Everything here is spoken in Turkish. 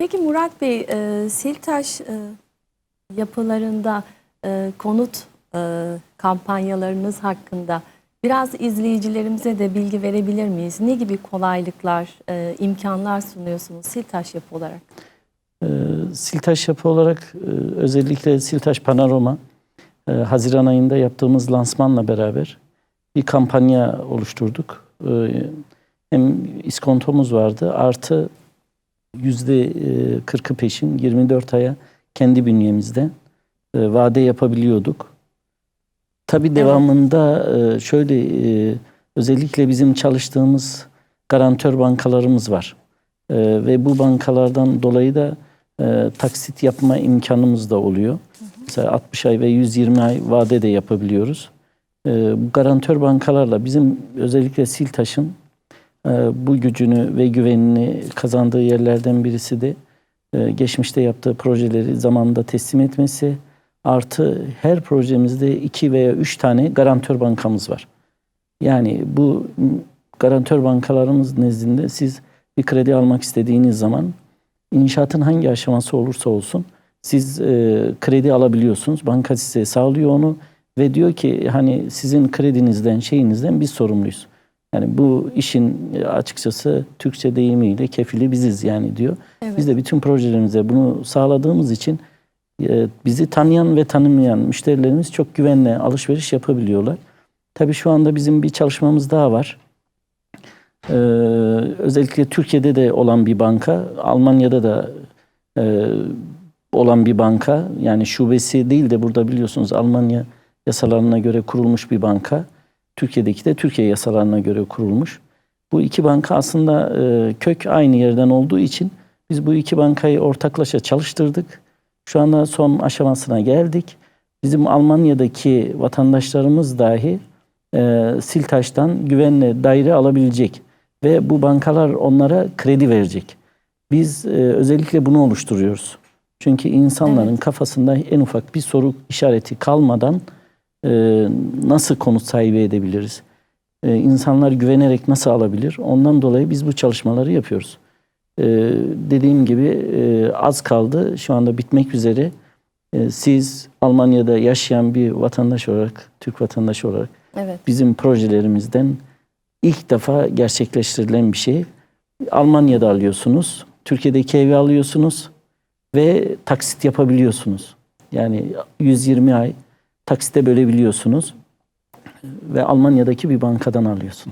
Peki Murat Bey, e, Siltaş e, yapılarında e, konut e, kampanyalarınız hakkında biraz izleyicilerimize de bilgi verebilir miyiz? Ne gibi kolaylıklar, e, imkanlar sunuyorsunuz Siltaş yapı olarak? Ee, Siltaş yapı olarak e, özellikle Siltaş Panorama e, Haziran ayında yaptığımız lansmanla beraber bir kampanya oluşturduk. Ee, Hem iskontomuz vardı artı e, 40'ı peşin 24 aya kendi bünyemizde e, vade yapabiliyorduk. Tabii devamında e, şöyle e, özellikle bizim çalıştığımız garantör bankalarımız var. E, Ve bu bankalardan dolayı da e, taksit yapma imkanımız da oluyor. Mesela 60 ay ve 120 ay vade de yapabiliyoruz. E, bu garantör bankalarla bizim özellikle Siltaş'ın e, bu gücünü ve güvenini kazandığı yerlerden birisi de e, geçmişte yaptığı projeleri zamanında teslim etmesi artı her projemizde iki veya üç tane garantör bankamız var. Yani bu garantör bankalarımız nezdinde siz bir kredi almak istediğiniz zaman inşaatın hangi aşaması olursa olsun siz e, kredi alabiliyorsunuz. Banka size sağlıyor onu ve diyor ki hani sizin kredinizden şeyinizden biz sorumluyuz. Yani bu işin e, açıkçası Türkçe deyimiyle kefili biziz yani diyor. Evet. Biz de bütün projelerimize bunu sağladığımız için e, bizi tanıyan ve tanımayan müşterilerimiz çok güvenle alışveriş yapabiliyorlar. Tabii şu anda bizim bir çalışmamız daha var. Ee, özellikle Türkiye'de de olan bir banka, Almanya'da da e, olan bir banka. Yani şubesi değil de burada biliyorsunuz Almanya yasalarına göre kurulmuş bir banka. Türkiye'deki de Türkiye yasalarına göre kurulmuş. Bu iki banka aslında e, kök aynı yerden olduğu için biz bu iki bankayı ortaklaşa çalıştırdık. Şu anda son aşamasına geldik. Bizim Almanya'daki vatandaşlarımız dahi e, Siltaş'tan güvenle daire alabilecek ve bu bankalar onlara kredi verecek. Biz e, özellikle bunu oluşturuyoruz. Çünkü insanların Evet. kafasında en ufak bir soru işareti kalmadan e, nasıl konut sahibi edebiliriz? E, insanlar güvenerek nasıl alabilir? Ondan dolayı biz bu çalışmaları yapıyoruz. E, dediğim gibi e, az kaldı. Şu anda bitmek üzere. E, siz Almanya'da yaşayan bir vatandaş olarak, Türk vatandaşı olarak Evet. bizim projelerimizden ilk defa gerçekleştirilen bir şey. Almanya'da alıyorsunuz, Türkiye'deki evi alıyorsunuz ve taksit yapabiliyorsunuz. Yani 120 ay taksite bölebiliyorsunuz ve Almanya'daki bir bankadan alıyorsunuz.